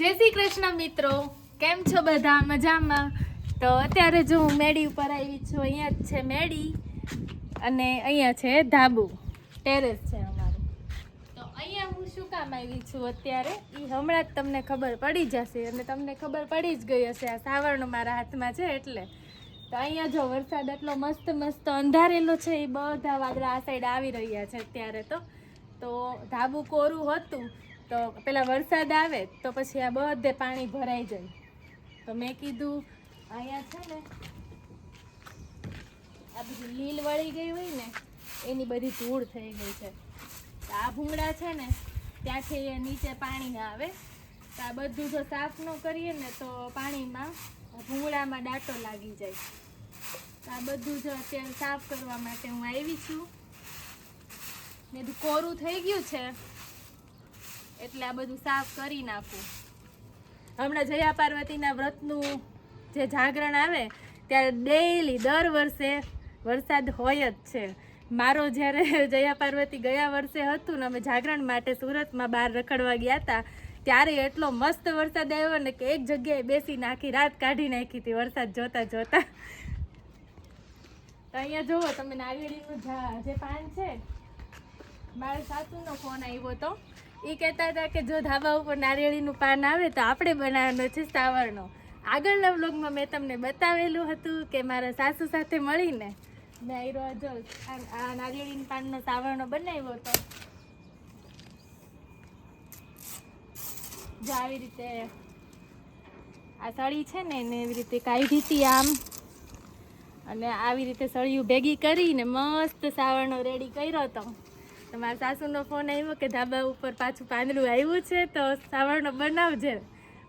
જય શ્રી કૃષ્ણ મિત્રો. કેમ છો બધા? મજામાં? તો અત્યારે જો હું મેડી ઉપર આવી છું, અહીંયા જ છે મેડી અને અહીંયા છે ધાબુ. ટેરેસ છે અમારું. તો અહીંયા હું શું કામ આવી છું અત્યારે? એ હમણાં જ તમને ખબર પડી જશે અને તમને ખબર પડી જ ગઈ હશે, આ સાવરણો મારા હાથમાં છે એટલે. તો અહીંયા જો વરસાદ એટલો મસ્ત મસ્ત અંધારેલો છે, એ બધા વાદળા આ સાઈડ આવી રહ્યા છે અત્યારે તો. તો ધાબુ કોરું હતું તો પેલા વરસાદ આવે તો પછી આ બધે પાણી ભરાઈ જાય. તો મેં કીધું, અહીંયા છે ને, આ બધી લીલ વળી ગઈ હોય ને, એની બધી ધૂળ થઈ ગઈ છે. આ ભૂંગળા છે ને, ત્યાંથી એ નીચે પાણી આવે. તો આ બધું જો સાફ ન કરીએ ને તો પાણીમાં ભૂંગળામાં ડાટો લાગી જાય. તો આ બધું જો અત્યારે સાફ કરવા માટે હું આવી છું. મેં કોરું થઈ ગયું છે? એટલે આ બધું સાફ કરી નાખું. હમણાં જયા પાર્વતીના વ્રતનું જે જાગરણ આવે, ત્યારે ડેઈલી દર વર્ષે વરસાદ હોય જ છે. મારો જ્યારે જયા પાર્વતી ગયા વર્ષે હતું ને અમે જાગરણ માટે સુરતમાં બહાર રખડવા ગયા હતા, ત્યારે એટલો મસ્ત વરસાદ આવ્યો ને કે એક જગ્યાએ બેસીને આખી રાત કાઢી નાખી હતી વરસાદ જોતા જોતા. અહીંયા જુઓ તમે નારિયેળીનું જે પાન છે, મારા સાસુનો ફોન આવ્યો તો. એ કહેતા હતા કે જો ધાબા ઉપર નારિયેળીનું પાન આવે તો આપણે બનાવવાનો છે સાવરનો. આગળના વ્લોગમાં મેં તમને બતાવેલું હતું કે મારા સાસુ સાથે મળીને મેં આયરો જો આ નારિયેળીના પાનનો સાવરનો બનાવ્યો હતો. જો આવી રીતે આ સળી છે ને એને એવી રીતે કાઢી હતી આમ. અને આવી રીતે સળિયું ભેગી કરીને મસ્ત સાવરનો રેડી કર્યો હતો. મારા સાસુનો ફોન આવ્યો કે ધાબા ઉપર પાછું પાંદડું આવ્યું છે, તો સાવરનો બનાવજે.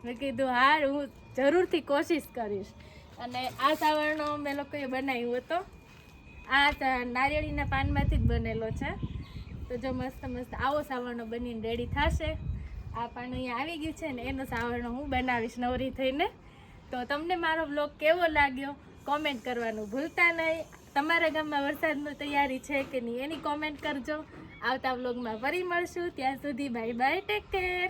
મેં કીધું હા હું જરૂરથી કોશિશ કરીશ. અને આ સાવરનો મેં લોકોએ બનાવ્યો હતો. આ નારિયેળીના પાનમાંથી જ બનેલો છે. તો જો મસ્ત મસ્ત આવો સાવરનો બનીને રેડી થશે. આ પાન અહીંયા આવી ગયું છે ને એનો સાવરનો હું બનાવીશ નવરી થઈને. તો તમને મારો બ્લોગ કેવો લાગ્યો? કોમેન્ટ કરવાનું ભૂલતા નહીં. તમારા ગામમાં વરસાદની તૈયારી છે કે નહીં? એની કોમેન્ટ કરજો. આવતા બ્લોગમાં ફરી મળશું. ત્યાં સુધી બાય બાય ટેક કેર